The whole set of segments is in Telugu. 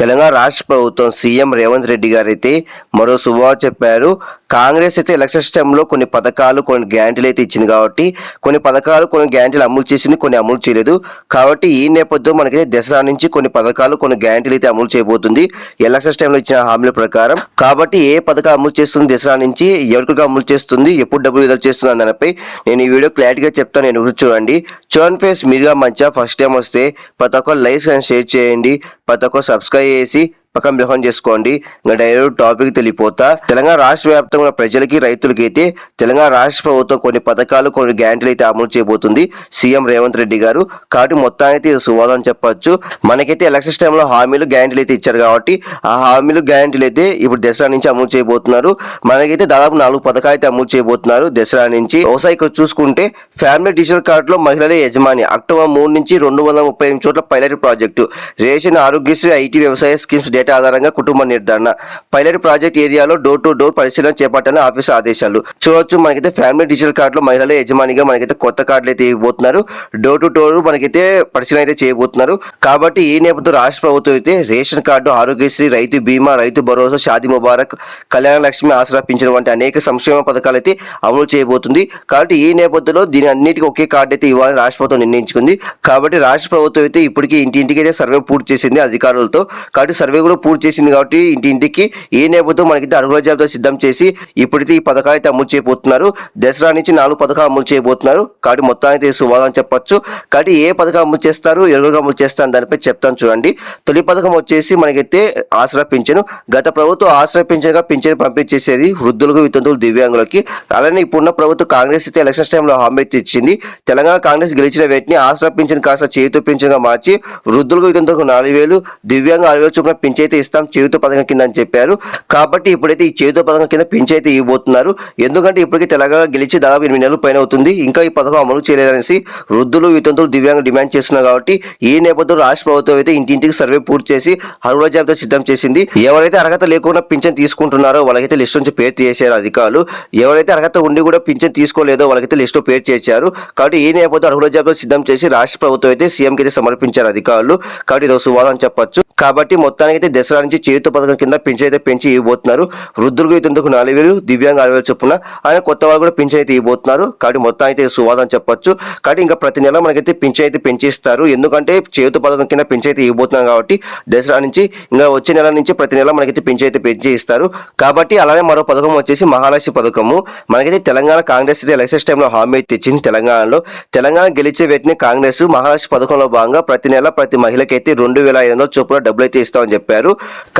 తెలంగాణ రాష్ట్ర ప్రభుత్వం సీఎం రేవంత్ రెడ్డి గారు అయితే మరో శుభవార్త చెప్పారు. కాంగ్రెస్ అయితే ఎలక్షన్ టైంలో కొన్ని పథకాలు కొన్ని గ్యారంటీలు అయితే ఇచ్చింది కాబట్టి కొన్ని పథకాలు కొన్ని గ్యారంటీలు అమలు చేసింది కొన్ని అమలు చేయలేదు. కాబట్టి ఈ నేపథ్యం మనకైతే దసరా నుంచి కొన్ని పథకాలు కొన్ని గ్యారంటీలు అయితే అమలు చేయబోతుంది. ఎలక్షన్ టైంలో ఇచ్చిన హామీల ప్రకారం. కాబట్టి ఏ పథకం అమలు చేస్తుంది దసరా నుంచి ఎవరికి అమలు చేస్తుంది ఎప్పుడు డబ్బులు విడుదల చేస్తుంది అన్న దానిపై నేను ఈ వీడియో క్లారిటీగా చెప్తాను. నేను చూడండి. చూడండి ఫేస్ మీరుగా మంచిగా ఫస్ట్ టైం వస్తే ప్రతి ఒక్క లైక్ అండ్ షేర్ చేయండి. ప్రతి ఒక్క సబ్స్క్రైబ్ చేసి పక్కన బిహోన్ చేసుకోండి. ఇంకా డైరెక్ట్ టాపిక్ తెలియపోతా. తెలంగాణ రాష్ట్ర వ్యాప్తంగా ప్రజలకి రైతులకి అయితే తెలంగాణ రాష్ట్ర ప్రభుత్వం కొన్ని పథకాలు కొన్ని గ్యారంటీలు అయితే అమలు చేయబోతుంది సీఎం రేవంత్ రెడ్డి గారు. కాబట్టి మొత్తానికి సువాదం చెప్పొచ్చు. మనకైతే ఎలక్షన్స్ టైంలో హామీలు గ్యారంటీలు అయితే ఇచ్చారు కాబట్టి ఆ హామీలు గ్యారంటీలు అయితే ఇప్పుడు దసరా నుంచి అమలు చేయబోతున్నారు. మనకైతే దాదాపు నాలుగు పథకాలు అయితే అమలు చేయబోతున్నారు దసరా నుంచి. ఒకసారి ఇక్కడ చూసుకుంటే ఫ్యామిలీ డిజిటల్ కార్డులో మహిళల యజమాని. అక్టోబర్ మూడు నుంచి రెండు వందల ముప్పై ఎనిమిది చోట్ల pilot project. Ration Aarogyasri IT వ్యవసాయ స్కీమ్స్ డేటా ఆధారంగా కుటుంబ నిర్ధారణ. పైలట్ ప్రాజెక్ట్ ఏరియాలో డోర్ టు డోర్ పరిశీలన చేపట్టాలని ఆఫీసు ఆదేశాలు. చూడొచ్చు మనకైతే ఫ్యామిలీ డిజిటల్ కార్డులో మహిళల యజమానిగా మనకైతే కొత్త కార్డులు అయితే ఇవ్వబోతున్నారు. డోర్ టు డోర్ మనకైతే పరిశీలన అయితే చేయబోతున్నారు. కాబట్టి ఈ నేపథ్యంలో రాష్ట్ర ప్రభుత్వం అయితే రేషన్ కార్డు ఆరోగ్యశ్రీ రైతు బీమా రైతు భరోసా షాది ముబారక్ కళ్యాణ లక్ష్మి ఆసరా పింఛన్ వంటి అనేక సంక్షేమ పథకాలు అయితే అమలు చేయబోతుంది. కాబట్టి ఈ నేపథ్యంలో దీని అన్నిటికీ ఒకే కార్డు అయితే ఇవ్వాలని రాష్ట్ర ప్రభుత్వం నిర్ణయించుకుంది. కాబట్టి రాష్ట్ర ప్రభుత్వం అయితే ఇప్పటికీ ఇంటింటికి అయితే సర్వే పూర్తి చేసింది అధికారులతో. కాబట్టి సర్వే కూడా పూర్తి చేసింది కాబట్టి ఇంటి ఇంటికి ఏ నేపథ్యం మనకైతే అర్హుల జాబితా సిద్ధం చేసి ఇప్పటికీ ఈ పథకాలు అయితే అమలు చేయబోతున్నారు. దసరా నుంచి నాలుగు పథకాలు అమలు చేయబోతున్నారు. కాబట్టి మొత్తానికి శుభాగం చెప్పొచ్చు. కాబట్టి ఏ పథకం అమలు చేస్తారు ఎవరుగా అమలు చేస్తారు దానిపై చెప్తాను చూడండి. తొలి పథకం వచ్చేసి మనకైతే ఆసరా పింఛను. గత ప్రభుత్వం ఆసరా పింఛన్గా పింఛను పంపించేసేది వృద్ధులకు వితంతువులు దివ్యాంగులకి. అలానే ఇప్పుడున్న ప్రభుత్వం కాంగ్రెస్ అయితే ఎలక్షన్ టైంలో హామీ ఇచ్చింది. తెలంగాణ కాంగ్రెస్ గెలిచిన వేటిని ఆసరా పింఛన్ కాస్త చేతితో పింఛన్గా మార్చి వృద్ధులకు వితంతువులకు నాలుగు వేలు దివ్యాంగ ఆరు వేలు చొప్పున పింఛైతే ఇస్తాం చేయుత పథకం కింద అని చెప్పారు. కాబట్టి ఇప్పుడైతే ఈ చేయుత పథకం కింద పింఛైతే ఇవ్వబోతున్నారు. ఎందుకంటే ఇప్పటికీ తెలంగాణ గెలిచి దాదాపు ఎనిమిది నెలల పైన అవుతుంది. ఇంకా ఈ పథకం అమలు చేయలేదనేసి వృద్ధులు వితంతులు దివ్యాంగ డిమాండ్ చేస్తున్నారు కాబట్టి ఈ నేపథ్యంలో రాష్ట్ర ప్రభుత్వం అయితే ఇంటింటికి సర్వే పూర్తి చేసి అర్హుల జాబితా సిద్ధం చేసింది. ఎవరైతే అర్హత లేకుండా పింఛన్ తీసుకుంటున్నారో వాళ్ళకైతే లిస్ట్ నుంచి పేరు చేశారు అధికారులు. ఎవరైతే అర్హత ఉండి కూడా పింఛన్ తీసుకోలేదో వాళ్ళకైతే లిస్టు పేరు చేశారు. కాబట్టి ఈ నేపథ్యంలో అర్హుల జాబితా సిద్ధం చేసి రాష్ట్ర ప్రభుత్వం అయితే సీఎంకి అయితే సమర్పించారు అధికారులు. కాబట్టి ఇది సువాదం చెప్పొచ్చు. కాబట్టి మొత్తానికి అయితే దసరా నుంచి చేయుత పథకం కింద పింఛన్ అయితే పెంచి ఇవ్వబోతున్నారు. వృద్ధులకు ఇతందుకు నాలుగు వేలు దివ్యాంగ ఆరు వేలు చొప్పున ఆయన కొత్త వాళ్ళు కూడా పింఛన్ అయితే ఇవ్వబోతున్నారు. కాబట్టి మొత్తం అయితే సువాదం చెప్పొచ్చు. కాబట్టి ఇంకా ప్రతి నెల మనకైతే పింఛన్ అయితే పెంచిస్తారు. ఎందుకంటే చేయుత పథకం కింద పింఛన్ అయితే ఇవ్వబోతున్నాం కాబట్టి దసరా నుంచి ఇంకా వచ్చే నెల నుంచి ప్రతి నెల మనకైతే పింఛన్ అయితే పెంచి ఇస్తారు. కాబట్టి అలానే మరో పథకం వచ్చేసి మహాలక్ష్మి పథకము. మనకైతే తెలంగాణ కాంగ్రెస్ అయితే ఎలక్షన్ టైంలో హామీ అయితే ఇచ్చింది తెలంగాణలో. తెలంగాణ గెలిచే వెంటనే కాంగ్రెస్ మహాలక్ష్మి పథకంలో భాగంగా ప్రతి నెల ప్రతి మహిళకైతే రెండు వేల ఐదు వందల చొప్పున డబ్బులు అయితే ఇస్తామని చెప్పారు.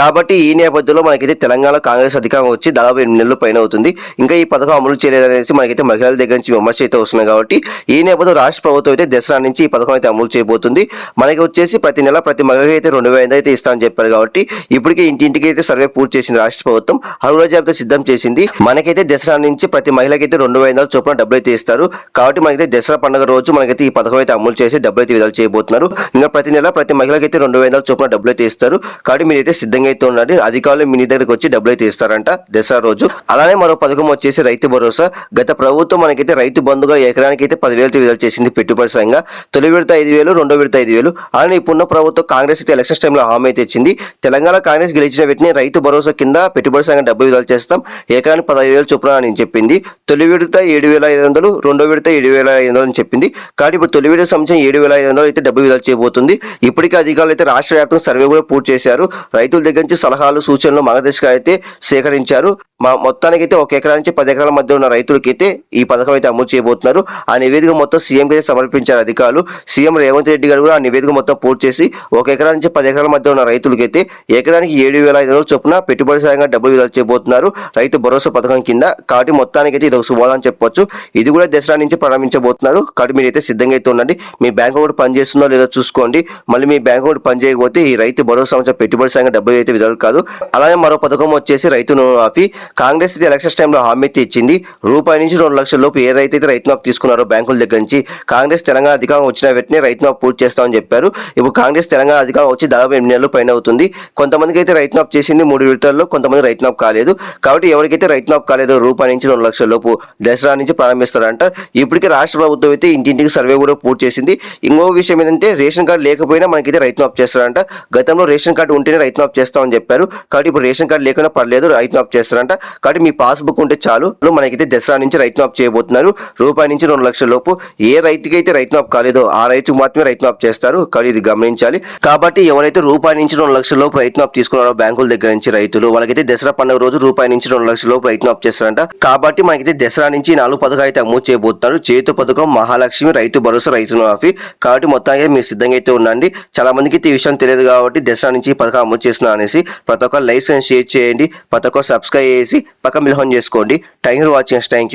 కాబట్టి ఈ నేపథ్యంలో మనకైతే తెలంగాణ కాంగ్రెస్ అధికారం వచ్చి దాదాపు ఎనిమిది నెలల పైన అవుతుంది. ఇంకా ఈ పథకం అమలు చేయలేదనేసి మనకైతే మహిళల దగ్గర నుంచి విమర్శ అయితే వస్తున్నాయి కాబట్టి ఈ నేపథ్యంలో రాష్ట్ర ప్రభుత్వం అయితే దసరా నుంచి ఈ పథకం అయితే అమలు చేయబోతుంది. మనకి వచ్చేసి ప్రతి నెల ప్రతి మహిళ అయితే రెండు వేల అయితే ఇస్తామని చెప్పారు కాబట్టి ఇప్పటికే ఇంటింటికి అయితే సర్వే పూర్తి చేసింది రాష్ట్ర ప్రభుత్వం. అర్హుల జాబితా సిద్ధం చేసింది మనకైతే దసరా నుంచి ప్రతి మహిళకైతే రెండు వేల చొప్పున డబ్బులు అయితే ఇస్తారు. కాబట్టి మనకైతే దసరా పండుగ రోజు మనకైతే ఈ పథకం అయితే అమలు చేసి డబ్బులు అయితే విడుదల చేయబోతున్నారు. ఇంకా ప్రతి నెల ప్రతి మహిళకైతే రెండు వేల చొప్పున డబ్బులు అయితే ఇస్తారు. కాబట్టి మీరైతే సిద్ధంగా అయితే ఉండండి. అధికారులు మీ దగ్గరికి వచ్చి డబ్బులు అయితే ఇస్తారంట దసరా రోజు. అలానే మరో పథకం వచ్చేసి రైతు భరోసా. గత ప్రభుత్వం మనకైతే రైతు బంధుగా ఎకరానికి అయితే పదివేలు విడుదల చేసింది పెట్టుబడి సంఘంగా తొలి విడత ఐదు వేలు రెండో విడత ఐదు వేలు. అలానే ఇప్పుడున్న ప్రభుత్వం కాంగ్రెస్ అయితే ఎలక్షన్ టైంలో హామీ అయితే ఇచ్చింది. తెలంగాణ కాంగ్రెస్ గెలిచిన వీటిని రైతు భరోసా కింద పెట్టుబడి సంఘం డబ్బు విడుదల చేస్తాం. ఎకరానికి పదహైదు వేలు చొప్పున అని చెప్పింది. తొలి విడత ఏడు వేల ఐదు వందలు రెండో విడత ఏడు వేల ఐదు వందలు అని చెప్పింది. కాబట్టి ఇప్పుడు తొలి విడత సంవత్సరం ఏడు వేల ఐదు వందలు అయితే డబ్బు విడుదల చేయబోతుంది. ఇప్పటికే అధికారులు అయితే రాష్ట్ర వ్యాప్తంగా సర్వే కూడా పూర్తి చేశారు. రైతుల దగ్గర నుంచి సలహాలు సూచనలు మార్గదర్శకాలు అయితే సేకరించారు. మా మొత్తానికి అయితే ఒక ఎకరా నుంచి పది ఎకరాల మధ్య ఉన్న రైతులకైతే ఈ పథకం అయితే అమలు చేయబోతున్నారు. ఆ నివేదిక మొత్తం సీఎంకి అయితే సమర్పించారు అధికారులు. సీఎం రేవంత్ రెడ్డి గారు కూడా ఆ నివేదిక మొత్తం పూర్తి చేసి ఒక ఎకరా నుంచి పది ఎకరాల మధ్య ఉన్న రైతులకైతే ఎకరానికి ఏడు వేల ఐదు వందల చొప్పున పెట్టుబడి సాయంగా డబ్బులు విడుదల చేయబోతున్నారు. రైతు భరోసా పథకం కింద కాబట్టి మొత్తానికి అయితే ఇది ఒక శుభోదం చెప్పొచ్చు. ఇది కూడా దసరా నుంచి ప్రారంభించబోతున్నారు. కాబట్టి మీరైతే సిద్ధంగా అయితే ఉండండి. మీ బ్యాంక్ అకౌంట్ పనిచేస్తుందో లేదో చూసుకోండి. మళ్ళీ మీ బ్యాంక్ అకౌంట్ పని చేయకపోతే ఈ రైతు భరోసా పెట్టుబడి పెట్టుబడి డబ్బులు అయితే విధాలు కాదు. అలానే మరో పథకం వచ్చేసి రైతు రుణమాఫీ కాంగ్రెస్ అయితే ఎలక్షన్స్ టైంలో హామీ అయితే ఇచ్చింది. రూపాయి నుంచి రెండు లక్షల లోపు ఏ రైతు అయితే రైతు మాఫ్ తీసుకున్నారో బ్యాంకుల దగ్గర నుంచి కాంగ్రెస్ తెలంగాణ అధికారం వచ్చిన వెంటనే రైతు మాఫ్ పూర్తి చేస్తామని చెప్పారు. ఇప్పుడు కాంగ్రెస్ తెలంగాణ అధికారం వచ్చి దాదాపు ఎనిమిది నెలలు పైన అవుతుంది. కొంతమందికి అయితే రైతు మాఫ్ చేసింది మూడు విడతల్లో కొంతమంది రైతు మాఫ్ కాలేదు. కాబట్టి ఎవరికైతే రైతు మాఫ్ కాలేదో రూపాయి నుంచి రెండు లక్షల లోపు దసరా నుంచి ప్రారంభిస్తారంట. ఇప్పటికే రాష్ట్ర ప్రభుత్వం అయితే ఇంటింటికి సర్వే కూడా పూర్తి చేసింది. ఇంకో విషయం ఏంటంటే రేషన్ కార్డు లేకపోయినా మనకైతే రైతు మాఫ్ చేస్తారంట. గతంలో రేషన్ కార్డు ఉంటేనే రైతు మాఫ్ చేస్తామని చెప్పారు. కాబట్టి ఇప్పుడు రేషన్ కార్డు లేకుండా పర్లేదు రైతు మాఫ్ చేస్తారంట. కాబట్టి మీ పాస్బుక్ ఉంటే చాలు. మనకైతే దసరా నుంచి రైతు మాఫ్ చేయబోతున్నారు. రూపాయి నుంచి రెండు లక్షల లోపు ఏ రైతుకి అయితే రైతు మాఫ్ కాలేదో ఆ రైతుకు మాత్రమే రైతు మాఫ్ చేస్తారు. కాబట్టి ఇది గమనించాలి. కాబట్టి ఎవరైతే రూపాయి నుంచి రెండు లక్షల లోపు రైతు మాఫ్ తీసుకున్నారో బ్యాంకుల దగ్గర నుంచి రైతులు వాళ్ళకైతే దసరా పండుగ రోజు రూపాయి నుంచి రెండు లక్షల లోపు రైతు మాఫ్ చేస్తారంట. కాబట్టి మనకైతే దసరా నుంచి నాలుగు పథకాలు అయితే అమలు చేయబోతున్నారు. చేతు పథకం మహాలక్ష్మి రైతు భరోసా రైతు మాఫీ కాబట్టి మొత్తానికి మీరు సిద్ధంగా అయితే ఉండండి. చాలా మందికి అయితే ఈ విషయం తెలియదు కాబట్టి దసరా నుంచి పథకం అమలు చేస్తున్నా అనేసి ప్రతి ఒక్క లైసెన్స్ షేర్ చేయండి ప్రతి ఒక్క సబ్స్క్రైబ్ చేసి పక్క మిలహన్ చేసుకోండి. Thank you watching thank you